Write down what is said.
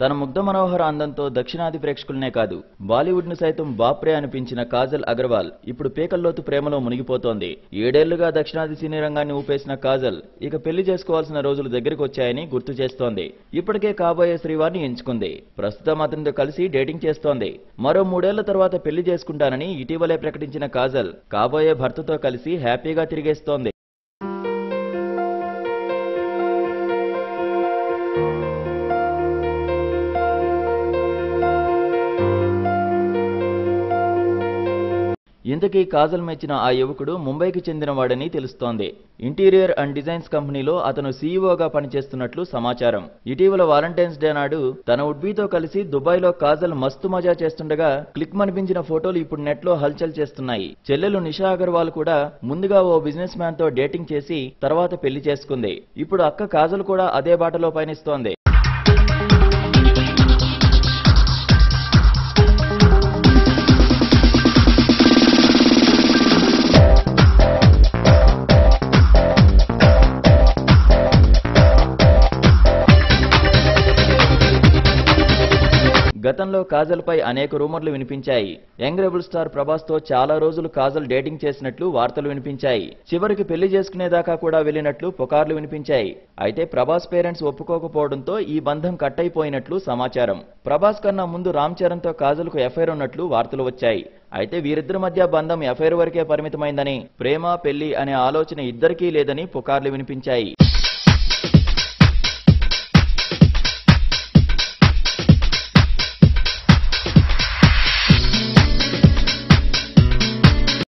తన ముగ్ధ మనోహర అందంతో దక్షిణాది ప్రేక్షకులనే కాదు బాలీవుడ్ను సైతం బాప్రే అనిపించిన కాజల్ అగర్వాల్ ఇప్పుడు పీకల్లోతు ప్రేమలో మునిగిపోతోంది. ఏడేళ్ళుగా దక్షిణాది సినీ రంగాన్ని ఊపేసిన కాజల్ ఇక పెళ్ళి చేసుకోవాల్సిన రోజులు దగ్గరికి వచ్చాయని గుర్తు చేస్తోంది. ఇప్పటికే కాబోయే శ్రీవారిని ఎంచుకుంది. ప్రస్తుతం అతనితో కలిసి డేటింగ్ చేస్తోంది. మరో మూడేళ్ళ తర్వాత పెళ్ళి చేసుకుంటానని ఇటీవలే ప్రకటించిన కాజల్ కాబోయే భర్తతో కలిసి హ్యాపీగా తిరిగేస్తోంది. ఇంతకీ కాజల్ మెచ్చిన ఆ యువకుడు ముంబైకి చెందినవాడని తెలుస్తోంది. ఇంటీరియర్ అండ్ డిజైన్స్ కంపెనీలో అతను సీఈఓగా పనిచేస్తున్నట్లు సమాచారం. ఇటీవల వాలంటైన్స్ డే నాడు తన ఉడ్బీతో కలిసి దుబాయ్లో కాజల్ మస్తు మజా చేస్తుండగా క్లిక్ మనిపించిన ఫోటోలు ఇప్పుడు నెట్లో హల్చల్ చేస్తున్నాయి. చెల్లెలు నిషా అగర్వాల్ కూడా ముందుగా ఓ బిజినెస్ మ్యాన్తో డేటింగ్ చేసి తర్వాత పెళ్ళి చేసుకుంది. ఇప్పుడు అక్క కాజల్ కూడా అదే బాటలో పయనిస్తోంది. గతంలో కాజల్పై అనేక రూమర్లు వినిపించాయి. యంగ్ రెబుల్ స్టార్ ప్రభాస్తో చాలా రోజులు కాజల్ డేటింగ్ చేసినట్లు వార్తలు వినిపించాయి. చివరికి పెళ్ళి చేసుకునేదాకా కూడా వెళ్ళినట్లు పుకార్లు వినిపించాయి. అయితే ప్రభాస్ పేరెంట్స్ ఒప్పుకోకపోవడంతో ఈ బంధం కట్ అయిపోయినట్లు సమాచారం. ప్రభాస్ కన్నా ముందు రామ్ చరణ్తో కాజల్కు కాజల్కు ఎఫైర్ ఉన్నట్లు వార్తలు వచ్చాయి. అయితే వీరిద్దరి మధ్య బంధం ఎఫైర్ వరకే పరిమితమైందని ప్రేమ పెళ్ళి అనే ఆలోచన ఇద్దరికీ లేదని పుకార్లు వినిపించాయి.